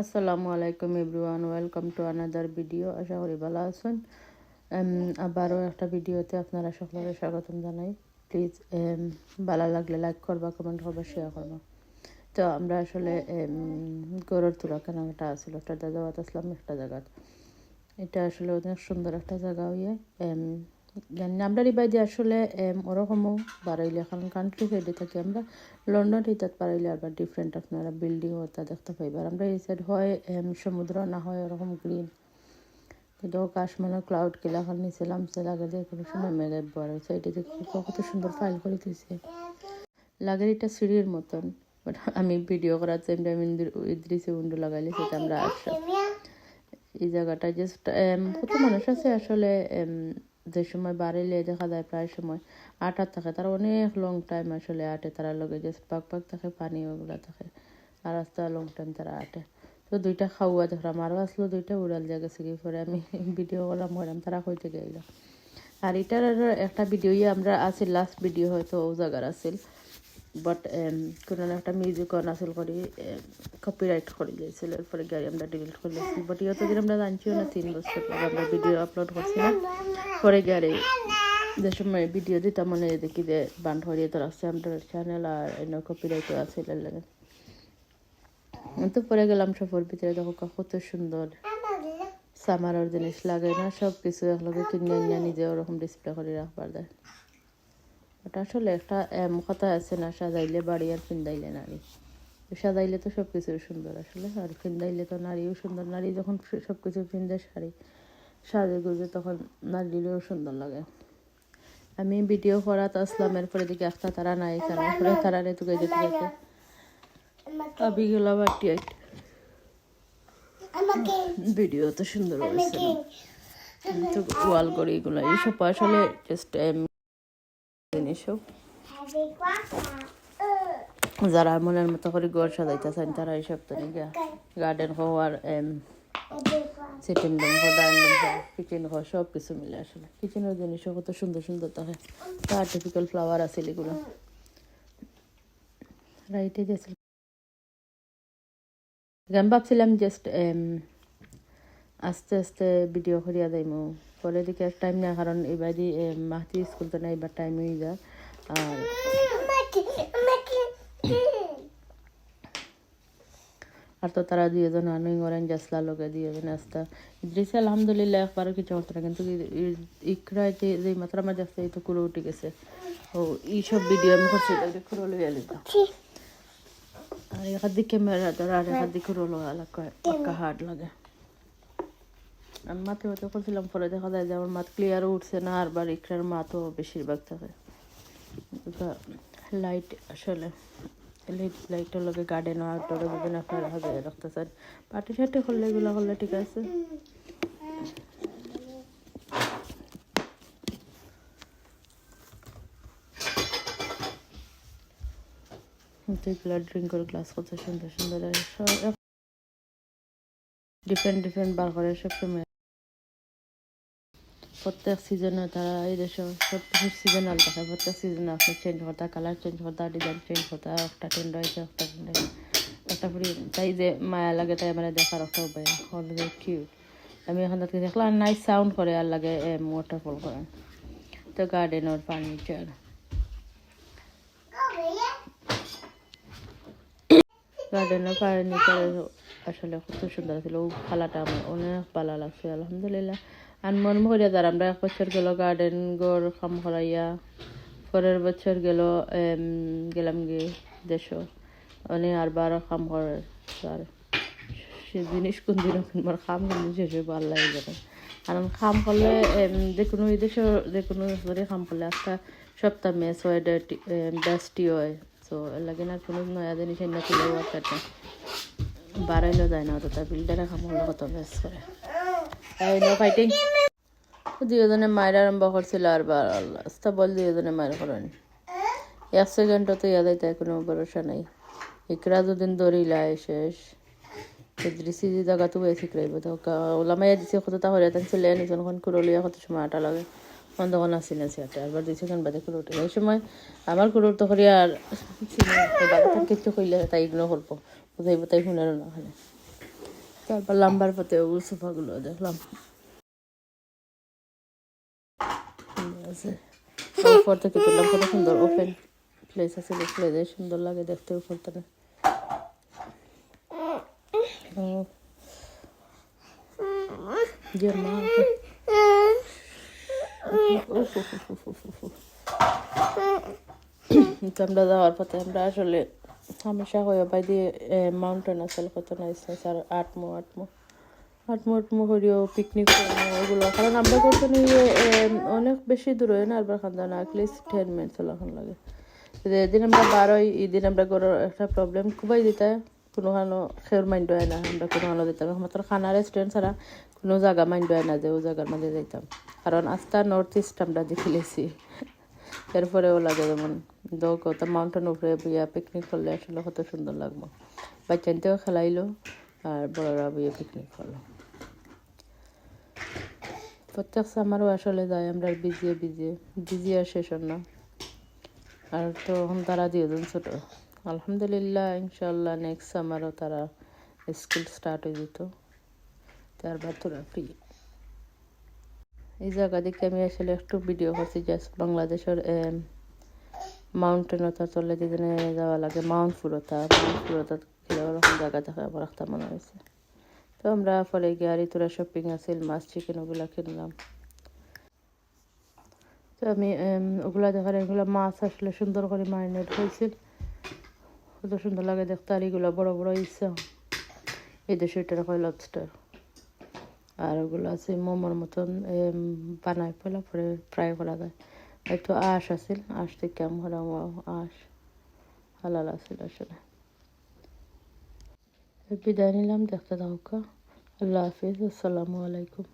আসসালামু আলাইকুম everyone, welcome to another video. আশা করি ভালো আছেন। আবারও একটা ভিডিওতে আপনারা সকলের স্বাগতম জানাই। প্লিজ ভালো লাগলে লাইক করবা কমেন্ট করবা শেয়ার করবা। তো আমরা আসলে গরুর তুলা কেনাকাটা আছিল একটা জায়গাত আসলাম একটা জায়গাত এটা আসলে অনেক সুন্দর একটা জায়গা হইয়ে জানি না, আমরা রিবাইদি আসলে ওরকমও বাড়াইলে, কারণ কান্ট্রি সাইডে থাকি আমরা, লন্ডন ইতাত পারাইলে আবার ডিফারেন্ট আপনারা বিল্ডিং ওটা দেখতে পাইবার আমরা এই সাইড হয় সমুদ্র না হয় ওরকম গ্রিন কিন্তু কাশমানো ক্লাউড কিলা খান নিছিলাম সে লাগে যে কোনো সময় মেঘে বড় সাইডে দেখি কত সুন্দর ফাইল করে দিয়েছে লাগে এটা সিঁড়ির মতন। বাট আমি ভিডিও করার টাইমটা আমি ইদ্রিসে উন্ডু লাগাইলে সেটা আমরা আসলাম এই জায়গাটা জাস্ট কত মানুষ আছে আসলে যে সময় বাড়াইলে দেখা যায় প্রায় সময় আটার থাকে, তার অনেক লং টাইম আসলে আটে, তারা লগে জাস্ট পাক পাক থাকে, পানি ওগুলা থাকে, আর রাস্তা লং টাইম তারা আটে। তো দুইটা খাওয়া দেখলাম আরও আসলো দুইটা উড়াল জায়গা থেকে পরে আমি ভিডিও করলাম করলাম তারা কইতে গেল আর এটার একটা ভিডিওই আমরা আছে লাস্ট ভিডিও হয়তো ও জায়গার আছিল বাট কোনো একটা মিউজিক অন আসল করি কপিরাইট করে দিয়েছিল এরপরে গাড়ি আমরা ডিলিট করে বাট ইয়ত দিন আমরা জানছিও না, তিন বছর পর আমরা ভিডিও আপলোড করছি না। পরে গাড়ি। যে সময় ভিডিও দিতাম, মনে দেখি যে বান্ড হরিয়ে তো রাখছে আমরা চ্যানেল আর এনে কপিরাইটও আছে লাগে। তো পরে গেলাম সফর ভিতরে, দেখো কত সুন্দর। সামারের জিনিস লাগে না সব কিছু একলগে কিনে নিয়ে নিজে ওরকম ডিসপ্লে করে রাখবার দেয়। ওটা আসলে একটা, এম, কথা আছে না, সাজাইলে বাড়ি আর ফিন্দাইলে নারী। সাজাইলে তো সব কিছু সুন্দর আসলে, আর ফিন্দাইলে তো নারীও সুন্দর। নারী যখন সব কিছু ফিন্দে শাড়ি সাজে গুজে তখন নারীলেও সুন্দর লাগে। আমি ভিডিও করাত আসলাম, এরপরে দিকে একটা তারা নাই, কারণ তারা রে তুকে যেতে যেতে। আমি গেলাম আট ভিডিও তো সুন্দর হয়েছে তো ওয়াল করে এগুলো, এইসব আসলে জাস্ট জিনিসও যারা মনের মতো করে ঘর সাজাইতেছেন তারা এইসব তো গার্ডেন হওয়ার সিটিং রুম হো ডাইনিং হো কিচেন হো সব কিছু মিলে আসলে। কিচেনের জিনিসও কত সুন্দর সুন্দর থাকে। আর্টিফিক্যাল ফ্লাওয়ার আছে এগুলো। রাইটে গেছিল আমি ভাবছিলাম জাস্ট আস্তে আস্তে ভিডিও করিয়া যাইমু পরে দিকে টাইম না কারণ এবার মাহতি স্কুল তো না এবার টাইম হয়ে যায়। আর আর তো তারা দিয়ে দুজন আনুই করেন জাসলা লগে দুজন আস্তা ইদ্রিস আলহামদুলিল্লাহ একবারও কিছু হতো না কিন্তু ইকরা যে যে মাত্রা মাঝে আসতে এই তো কুড়ো উঠে গেছে ও এইসব ভিডিও আমি করছি কুড়ো লইয়া লিতাম আর এখান দিকে ক্যামেরা ধরা আর এখান দিকে রোল এলাকা হার্ড লাগে আমি মাথে মাথে করছিলাম পরে দেখা যায় যে আমার মাত ক্লিয়ারও উঠছে না আর বার ইকরার মাথও বেশিরভাগ থাকে লাইট আসলে লগে গার্ডেন আউটডোরে বিভিন্ন আপনারা রাখতে চান পার্টি সার্টি করলে এগুলো করলে ঠিক আছে। ড্রিঙ্কের গ্লাস কত সুন্দর সুন্দর ডিফারেন্ট ডিফারেন্ট বার করে সবসময়। প্রত্যেক সিজনে তারা এই দেশে সব কিছু সিজনাল থাকে প্রত্যেক সিজনে আপনি চেঞ্জ করতে কালার চেঞ্জ করতে ডিজাইন চেঞ্জ করতে একটা ট্রেন্ড রয়েছে, একটা ট্রেন্ড একটা পুরি তাই যে মায়া লাগে তাই মানে দেখার একটা উপায়। অলরেডি কিউট আমি এখন তাকে দেখলাম নাইস সাউন্ড করে, আর লাগে ওয়াটারফল করে। তো গার্ডেন গার্ডেনের ফার্নিচার গার্ডেনের ফার্নিচার আসলে খুব সুন্দর ছিল। ও খালাটা আমার অনেক ভালো লাগছে, আলহামদুলিল্লাহ। আর মন ভরিয়া যার আমরা এক বছর গেল গার্ডেন গোর খাম করাইয়া পরের বছর গেল গেলাম গে দেশ অনেক আর বারো খাম করে আর সে জিনিস কোন দিন কিনবার খাম কিন্তু শেষে ভালো লাগে যাবে কারণ খাম করলে যে কোনো দেশে যে কোনো যদি খাম করলে একটা সপ্তাহ মেস হয় বেস্টি হয়। তো লাগে না কোনো নয়া জিনিস এনে তুলে ওয়াটারটা বাড়াইলেও যায় না অত তার বিল্ডারে খাম করলে কত বেস করে। দুজনে মায়ের আরম্ভ করছিল আর আস্তা বল দুজনে মায়ের করেন। এক তো ইয়াদ তাই কোনো ভরসা নাই। ইকরা দুদিন শেষ। দৃষ্টি জায়গা তো বেশি করাইব ওলামাইয়া দিছে কত তা হরে তান ছেলে নিজন কুরলিয়া কত সময় আটা লাগে। তখন তখন আসি না একবার দুই সেকেন্ড বাদে উঠে এই সময় আমার কুড়োর তো করি আর কিছু কইলে তাই ইগনোর করব। বুঝাইব তাই শুনারও না খালি তারপর লাম্বার পথে ওগুলো সোফাগুলো দেখলাম। উপর থেকে তুললাম, কত সুন্দর ওপেন প্লেস আছে যে সুন্দর লাগে দেখতে উপর থেকে। আমরা যাওয়ার পথে আমরা আসলে হামেশা হয়ে বাই দিয়ে মাউন্টেন আসলে কত নাইস নাইস আর আটমো আটমো। আটমো আটমো করিও পিকনিক ওগুলো কারণ আমরা করতে নিয়ে অনেক বেশি দূর হয় না আরবার খান্দা না অ্যাটলিস্ট টেন মিনিটস এখন লাগে। এদিন আমরা বার হই এদিন আমরা করার একটা প্রবলেম খুবই দিতে কোনো খানো খের মাইন্ড হয় না, আমরা কোনো খানো দিতাম মাত্র খানা রেস্টুরেন্ট ছাড়া কোনো জায়গা মাইন্ড হয় না যে ও জায়গার মধ্যে যাইতাম। কারণ আস্তা নর্থ ইস্ট আমরা দেখে লেছি। এরপরেও লাগে যেমন কত মাউন্টেন উপরে বইয়া পিকনিক করলে আসলে কত সুন্দর লাগবো। বাচ্চানতেও খেলাইলো আর বড়রা বইয়া পিকনিক করল। প্রত্যেক সামারও আসলে যাই আমরা বিজিয়ে বিজিয়ে বিজি আর শেষ না। আর তো তারা দুজন ছোট। আলহামদুলিল্লাহ ইনশাল্লাহ নেক্সট সামারও তারা স্কুল স্টার্ট হয়ে যেত। তারপর তোরা ফ্রি এই জায়গা দেখে আমি আসলে একটু ভিডিও করছি জাস্ট বাংলাদেশের মাউন্টেন ওটা চলে যেখানে যাওয়া লাগে মাউন্ট ফুরতা মাউন্ট ফুরতা এরকম জায়গা দেখা একটা মনে হয়েছে। তো আমরা পরে গিয়ে তোরা শপিং আছিল মাছ চিকেন ওগুলা কিনলাম। তো আমি ওগুলা দেখার এগুলো মাছ আসলে সুন্দর করে মারিনেট হয়েছিল কত সুন্দর লাগে দেখতে, আর এগুলো বড় বড় ইচ্ছা এই দেশে এটা হয় লবস্টার আর ওগুলো আছে মোমোর মতন বানায় পেলা পরে ফ্রাই করা যায়। একটু আঁশ আছিল আঁশ থেকে আমার আঁশ হালাল আছিল আসলে বিদায় নিলাম দেখতে দাও আল্লাহ হাফিজ আসসালামু আলাইকুম